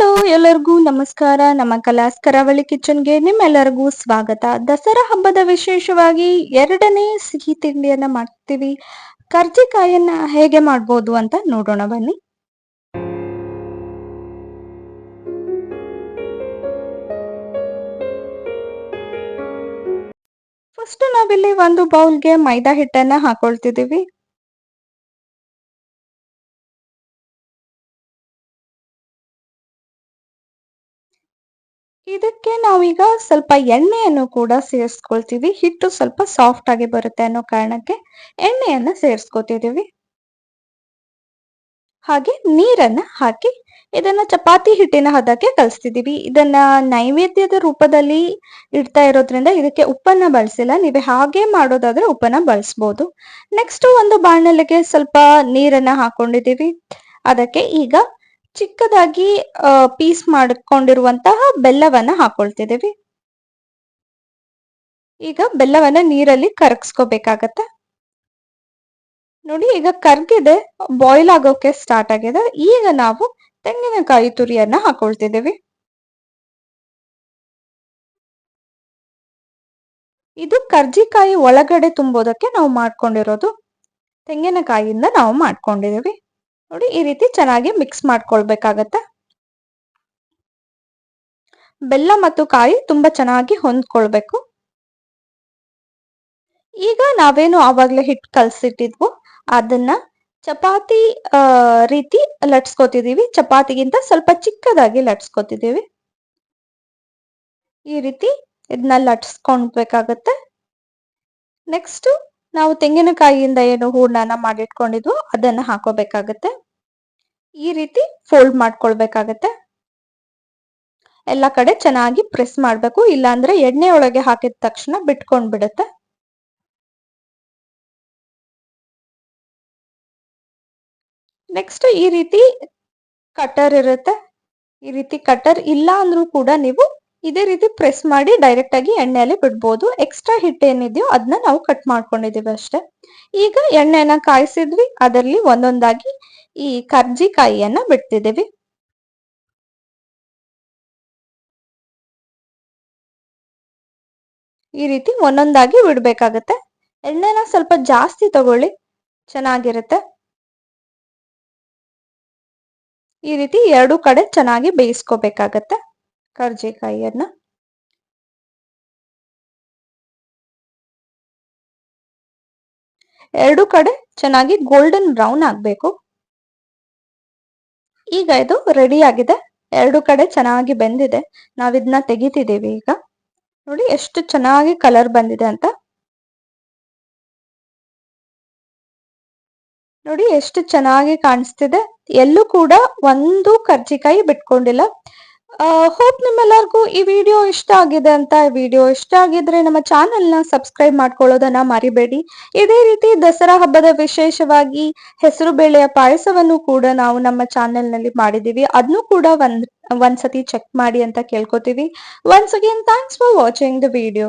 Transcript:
Hello ಎಲ್ಲರಿಗೂ ನಮಸ್ಕಾರ. ನಮ್ಮ ಕಲಾಸ್ ಕರಾವಳಿ ಕಿಚನ್ಗೆ ನಿಮ್ಮೆಲ್ಲರಿಗೂ ಸ್ವಾಗತ. ದಸರಾ ಹಬ್ಬದ ವಿಶೇಷವಾಗಿ ಎರಡನೇ ಸಿಹಿ ತಿಂಡಿಯನ್ನ ಮಾಡ್ತೀವಿ. ಕರ್ಜಿಕಾಯನ್ನ ಹೇಗೆ ಮಾಡ್ಬೋದು ಅಂತ ನೋಡೋಣ ಬನ್ನಿ. ಫಸ್ಟ್ ನಾವಿಲ್ಲಿ ಒಂದು ಬೌಲ್ಗೆ ಮೈದಾ ಹಿಟ್ಟನ್ನ ಹಾಕೊಳ್ತಿದೀವಿ ಇದಕ್ಕೆ ನಾವೀಗ ಸ್ವಲ್ಪ ಎಣ್ಣೆಯನ್ನು ಕೂಡ ಸೇರಿಸ್ಕೊಳ್ತೀವಿ. ಹಿಟ್ಟು ಸ್ವಲ್ಪ ಸಾಫ್ಟ್ ಆಗಿ ಬರುತ್ತೆ ಅನ್ನೋ ಕಾರಣಕ್ಕೆ ಎಣ್ಣೆಯನ್ನ ಸೇರಿಸ್ಕೊತಿದ್ದೀವಿ ಹಾಗೆ ನೀರನ್ನ ಹಾಕಿ ಇದನ್ನ ಚಪಾತಿ ಹಿಟ್ಟಿನ ಹದಕ್ಕೆ ಕಲಿಸ್ತಿದ್ದೀವಿ ಇದನ್ನ ನೈವೇದ್ಯದ ರೂಪದಲ್ಲಿ ಇಡ್ತಾ ಇರೋದ್ರಿಂದ ಇದಕ್ಕೆ ಉಪ್ಪನ್ನ ಬಳಸಿಲ್ಲ. ನೀವು ಹಾಗೆ ಮಾಡೋದಾದ್ರೆ ಉಪ್ಪನ್ನ ಬಳಸ್ಬೋದು. ನೆಕ್ಸ್ಟ್ ಒಂದು ಬಾಣಲೆಗೆ ಸ್ವಲ್ಪ ನೀರನ್ನ ಹಾಕೊಂಡಿದೀವಿ. ಅದಕ್ಕೆ ಈಗ ಚಿಕ್ಕದಾಗಿ ಪೀಸ್ ಮಾಡಿಕೊಂಡಿರುವಂತಹ ಬೆಲ್ಲವನ್ನ ಹಾಕೊಳ್ತಿದ್ದೀವಿ. ಈಗ ಬೆಲ್ಲವನ್ನ ನೀರಲ್ಲಿ ಕರಗಿಸ್ಕೋಬೇಕಾಗತ್ತೆ. ನೋಡಿ, ಈಗ ಕರ್ಗಿದೆ ಬಾಯ್ಲ್ ಆಗೋಕೆ ಸ್ಟಾರ್ಟ್ ಆಗಿದೆ. ಈಗ ನಾವು ತೆಂಗಿನಕಾಯಿ ತುರಿಯನ್ನ ಹಾಕೊಳ್ತಿದ್ದೀವಿ. ಇದು ಕರ್ಜಿಕಾಯಿ ಒಳಗಡೆ ತುಂಬೋದಕ್ಕೆ ನಾವು ಮಾಡ್ಕೊಂಡಿರೋದು. ತೆಂಗಿನಕಾಯಿಯಿಂದ ನಾವು ಮಾಡ್ಕೊಂಡಿದೀವಿ ನೋಡಿ ಈ ರೀತಿ ಚೆನ್ನಾಗಿ ಮಿಕ್ಸ್ ಮಾಡ್ಕೊಳ್ಬೇಕಾಗತ್ತೆ. ಬೆಲ್ಲ ಮತ್ತು ಕಾಯಿ ತುಂಬಾ ಚೆನ್ನಾಗಿ ಹೊಂದ್ಕೊಳ್ಬೇಕು. ಈಗ ನಾವೇನು ಆವಾಗ್ಲೇ ಹಿಟ್ಟು ಕಲ್ಸಿಟ್ಟಿದ್ವು, ಅದನ್ನ ಚಪಾತಿ ರೀತಿ ಲಟ್ಸ್ಕೊತಿದೀವಿ ಚಪಾತಿಗಿಂತ ಸ್ವಲ್ಪ ಚಿಕ್ಕದಾಗಿ ಲಟ್ಸ್ಕೊತಿದೀವಿ ಈ ರೀತಿ ಇದನ್ನ ಲಟ್ಸ್ಕೊಳ್ಬೇಕಾಗತ್ತೆ. ನೆಕ್ಸ್ಟ್ ನಾವು ತೆಂಗಿನಕಾಯಿಯಿಂದ ಏನು ಹೂರ್ಣನ ಮಾಡಿಟ್ಕೊಂಡಿದ್ವು ಅದನ್ನ ಹಾಕೋಬೇಕಾಗತ್ತೆ. ಈ ರೀತಿ ಫೋಲ್ಡ್ ಮಾಡ್ಕೊಳ್ಬೇಕಾಗತ್ತೆ. ಎಲ್ಲ ಕಡೆ ಚೆನ್ನಾಗಿ ಪ್ರೆಸ್ ಮಾಡಬೇಕು. ಇಲ್ಲಾಂದ್ರೆ ಎಣ್ಣೆ ಒಳಗೆ ಹಾಕಿದ ತಕ್ಷಣ ಬಿಟ್ಕೊಂಡ್ ಬಿಡುತ್ತೆ ನೆಕ್ಸ್ಟ್ ಈ ರೀತಿ ಕಟರ್ ಇರುತ್ತೆ. ಈ ರೀತಿ ಕಟರ್ ಇಲ್ಲ ಅಂದ್ರೂ ಕೂಡ ನೀವು ಇದೇ ರೀತಿ ಪ್ರೆಸ್ ಮಾಡಿ ಡೈರೆಕ್ಟ್ ಆಗಿ ಎಣ್ಣೆಯಲ್ಲಿ ಬಿಡ್ಬೋದು. ಎಕ್ಸ್ಟ್ರಾ ಹಿಟ್ಟು ಏನಿದೆಯೋ ಅದನ್ನ ನಾವು ಕಟ್ ಮಾಡ್ಕೊಂಡಿದೀವಿ ಅಷ್ಟೇ. ಈಗ ಎಣ್ಣೆನ ಕಾಯಿಸಿದ್ವಿ. ಅದರಲ್ಲಿ ಒಂದೊಂದಾಗಿ ಈ ಕರ್ಜಿ ಕಾಯಿಯನ್ನ ಬಿಡ್ತಿದ್ದೀವಿ. ಈ ರೀತಿ ಒಂದೊಂದಾಗಿ ಬಿಡ್ಬೇಕಾಗತ್ತೆ. ಎಣ್ಣೆನ ಸ್ವಲ್ಪ ಜಾಸ್ತಿ ತಗೊಳ್ಳಿ. ಚೆನ್ನಾಗಿರುತ್ತೆ. ಈ ರೀತಿ ಎರಡು ಕಡೆ ಚೆನ್ನಾಗಿ ಬೇಯಿಸ್ಕೋಬೇಕಾಗತ್ತೆ. ಕರ್ಜಿಕಾಯಿಯನ್ನ ಎರಡು ಕಡೆ ಚೆನ್ನಾಗಿ ಗೋಲ್ಡನ್ ಬ್ರೌನ್ ಆಗ್ಬೇಕು. ಈಗ ಇದು ರೆಡಿ ಆಗಿದೆ. ಎರಡು ಕಡೆ ಚೆನ್ನಾಗಿ ಬೆಂದಿದೆ. ನಾವಿದನ್ನ ತೆಗಿತಿದ್ದೀವಿ ಈಗ. ನೋಡಿ ಎಷ್ಟು ಚೆನ್ನಾಗಿ ಕಲರ್ ಬಂದಿದೆ ಅಂತ. ನೋಡಿ ಎಷ್ಟು ಚೆನ್ನಾಗಿ ಕಾಣಿಸ್ತಿದೆ. ಎಲ್ಲೂ ಕೂಡ ಒಂದು ಕರ್ಜಿಕಾಯಿ ಬಿಟ್ಕೊಂಡಿಲ್ಲ. ಹೋಪ್ ನಿಮ್ಮೆಲ್ಲರಿಗೂ ಈ ವಿಡಿಯೋ ಇಷ್ಟ ಆಗಿದೆ ಅಂತ ವಿಡಿಯೋ ಇಷ್ಟ ಆಗಿದ್ರೆ ನಮ್ಮ ಚಾನೆಲ್ನ ಸಬ್ಸ್ಕ್ರೈಬ್ ಮಾಡ್ಕೊಳ್ಳೋದನ್ನ ಮರಿಬೇಡಿ. ಇದೇ ರೀತಿ ದಸರಾ ಹಬ್ಬದ ವಿಶೇಷವಾಗಿ ಹೆಸರು ಬೇಳೆಯ ಪಾಯಸವನ್ನು ಕೂಡ ನಾವು ನಮ್ಮ ಚಾನೆಲ್ನಲ್ಲಿ ಮಾಡಿದೀವಿ ಅದನ್ನು ಕೂಡ ಒಂದ್, ಒಂದ್ಸತಿ ಚೆಕ್ ಮಾಡಿ ಅಂತ ಕೇಳ್ಕೊತೀವಿ. Once again thanks for watching the video